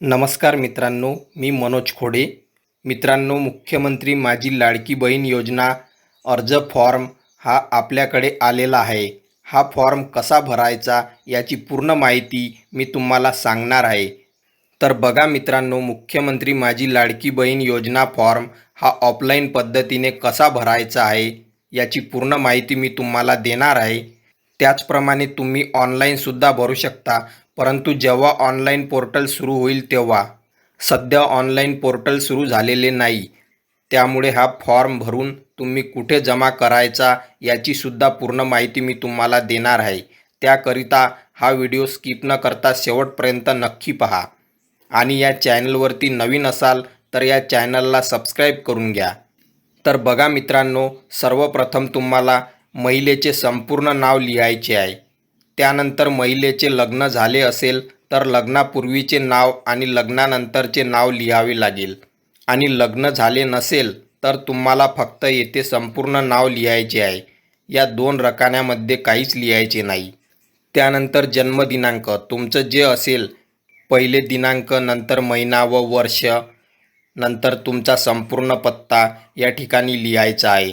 नमस्कार मित्रांनो मी मनोज खोडे. मित्रांनो मुख्यमंत्री माझी लाडकी बहीण योजना अर्ज फॉर्म हा आपल्याकडे आलेला आहे. हा फॉर्म कसा भरायचा याची पूर्ण माहिती मी तुम्हाला सांगणार आहे. तर बघा मित्रांनो मुख्यमंत्री माझी लाडकी बहीण योजना फॉर्म हा ऑफलाईन पद्धतीने कसा भरायचा आहे याची पूर्ण माहिती मी तुम्हाला देणार आहे. त्याचप्रमाणे तुम्ही ऑनलाईनसुद्धा भरू शकता. परंतु जेव्हा ऑनलाईन पोर्टल सुरू होईल तेव्हा. सध्या ऑनलाईन पोर्टल सुरू झालेले नाही. त्यामुळे हा फॉर्म भरून तुम्ही कुठे जमा करायचा याचीसुद्धा पूर्ण माहिती मी तुम्हाला देणार आहे. त्याकरिता हा व्हिडिओ स्किप न करता शेवटपर्यंत नक्की पहा. आणि या चॅनलवरती नवीन असाल तर या चॅनलला सबस्क्राईब करून घ्या. तर बघा मित्रांनो सर्वप्रथम तुम्हाला महिलेचे संपूर्ण नाव लिहायचे आहे. त्यानंतर महिलेचे लग्न झाले असेल तर लग्नापूर्वीचे नाव आणि लग्नानंतरचे नाव लिहावे लागेल. आणि लग्न झाले नसेल तर तुम्हाला फक्त येथे संपूर्ण नाव लिहायचे आहे. या दोन रकान्यामध्ये काहीच लिहायचे नाही. त्यानंतर जन्मदिनांक. तुमचं जे असेल पहिले दिनांक नंतर महिना व वर्ष नंतर तुमचा संपूर्ण पत्ता या ठिकाणी लिहायचा आहे.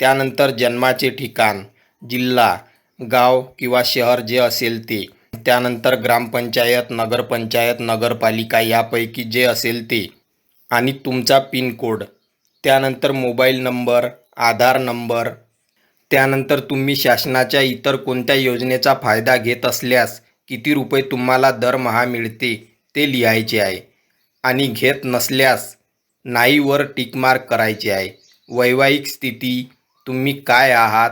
त्यानंतर जन्माचे ठिकाण जिल्हा गाव किंवा शहर जे असेल ते. त्यानंतर ग्रामपंचायत नगरपंचायत नगरपालिका यापैकी जे असेल ते. आणि तुमचा पिनकोड. त्यानंतर मोबाईल नंबर आधार नंबर. त्यानंतर तुम्ही शासनाच्या इतर कोणत्या योजनेचा फायदा घेत असल्यास किती रुपये तुम्हाला दरमहा मिळते ते लिहायचे आहे. आणि घेत नसल्यास नाहीवर टिकमार्क करायचे आहे. वैवाहिक स्थिती तुम्ही काय आहात?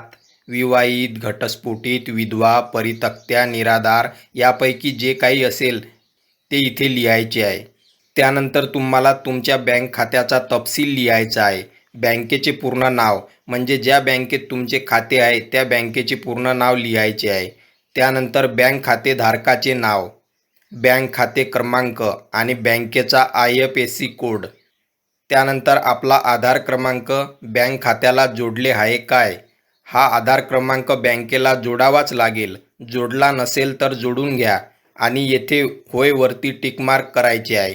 विवाहित घटस्फोटित विधवा परितक्त्या निराधार यापैकी जे काही असेल ते इथे लिहायचे आहे. त्यानंतर तुम्हाला तुमच्या बँक खात्याचा तपशील लिहायचा आहे. बँकेचे पूर्ण नाव म्हणजे ज्या बँकेत तुमचे खाते आहे त्या बँकेचे पूर्ण नाव लिहायचे आहे. त्यानंतर बँक खातेधारकाचे नाव बँक खाते क्रमांक आणि बँकेचा I F S C code. त्यानंतर आपला आधार क्रमांक बँक खात्याला जोडले आहे काय? हा आधार क्रमांक बँकेला जोडावाच लागेल. जोडला नसेल तर जोडून घ्या आणि येथे होयवरती टिकमार्क करायचे आहे.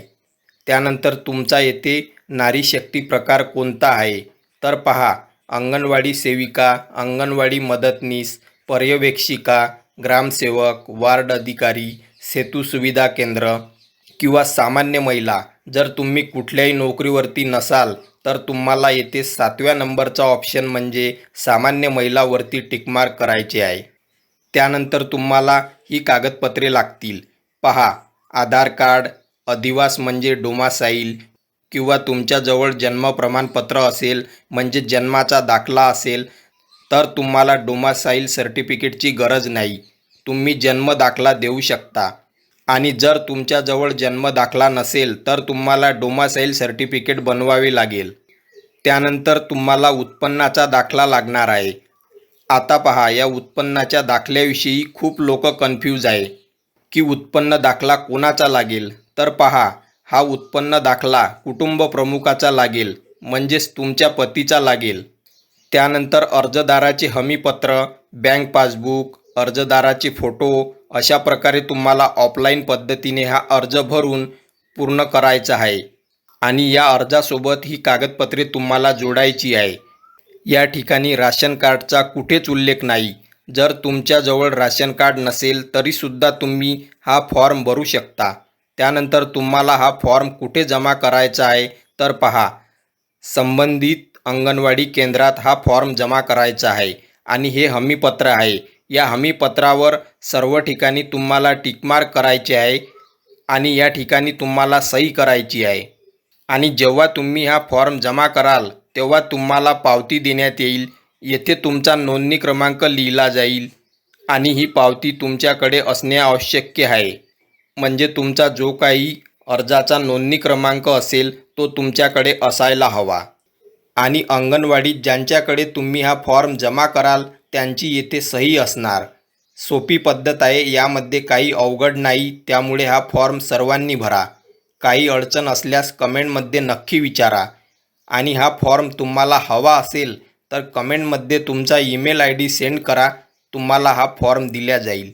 त्यानंतर तुमचा येथे नारी शक्ती प्रकार कोणता आहे? तर पहा अंगणवाडी सेविका अंगणवाडी मदतनीस पर्यवेक्षिका ग्रामसेवक वार्ड अधिकारी सेतू सुविधा केंद्र किंवा सामान्य महिला. जर तुम्ही कुठल्याही नोकरीवरती नसाल तर तुम्हाला येथे सातव्या नंबरचा ऑप्शन म्हणजे सामान्य महिलावरती टिकमार्क करायचे आहे. त्यानंतर तुम्हाला ही कागदपत्रे लागतील. पहा आधार कार्ड अधिवास म्हणजे डोमासाईल किंवा तुमच्याजवळ जन्म प्रमाणपत्र असेल म्हणजे जन्माचा दाखला असेल तर तुम्हाला डोमासाईल सर्टिफिकेटची गरज नाही. तुम्ही जन्म दाखला देऊ शकता. आणि जर तुमच्याजवळ जन्म दाखला नसेल तर तुम्हाला डोमासाईल सर्टिफिकेट बनवावे लागेल. त्यानंतर तुम्हाला उत्पन्नाचा दाखला लागणार आहे. आता पहा या उत्पन्नाच्या दाखल्याविषयी खूप लोक कन्फ्यूज आहे. की उत्पन्न दाखला कोणाचा लागेल? तर पहा हा उत्पन्न दाखला कुटुंब प्रमुखाचा लागेल म्हणजेच तुमच्या पतीचा लागेल. त्यानंतर अर्जदाराचे हमीपत्र बँक पासबुक अर्जदाराचे फोटो. अशा प्रकारे तुम्हाला ऑफलाईन पद्धतीने हा अर्ज भरून पूर्ण करायचा आहे. आणि या अर्जासोबत ही कागदपत्रे तुम्हाला जोडायची आहे. या ठिकाणी राशन कार्डचा कुठेच उल्लेख नाही. जर तुमच्याजवळ राशन कार्ड नसेल तरीसुद्धा तुम्ही हा फॉर्म भरू शकता. त्यानंतर तुम्हाला हा फॉर्म कुठे जमा करायचा आहे तर पहा. संबंधित अंगणवाडी केंद्रात हा फॉर्म जमा करायचा आहे. आणि हे हमीपत्र आहे. या हमीपत्रावर सर्व ठिकाणी तुम्हाला टिकमार्क करायचे आहे आणि या ठिकाणी तुम्हाला सही करायची आहे. आणि जेव्हा तुम्ही हा फॉर्म जमा कराल तेव्हा तुम्हाला पावती देण्यात येईल. येथे तुमचा नोंदणी क्रमांक लिहिला जाईल आणि ही पावती तुमच्याकडे असणे आवश्यक आहे. म्हणजे तुमचा जो काही अर्जाचा नोंदणी क्रमांक असेल तो तुमच्याकडे असायला हवा. आणि अंगणवाडीत ज्यांच्याकडे तुम्ही हा फॉर्म जमा कराल त्यांची येथे सही असणार. सोपी पद्धत आहे यामध्ये काही अवघड नाही त्यामुळे हा फॉर्म सर्वांनी भरा. काही अडचण असल्यास कमेंटमध्ये नक्की विचारा. आणि हा फॉर्म तुम्हाला हवा असेल तर कमेंटमध्ये तुमचा ईमेल आय डी सेंड करा. तुम्हाला हा फॉर्म दिला जाईल.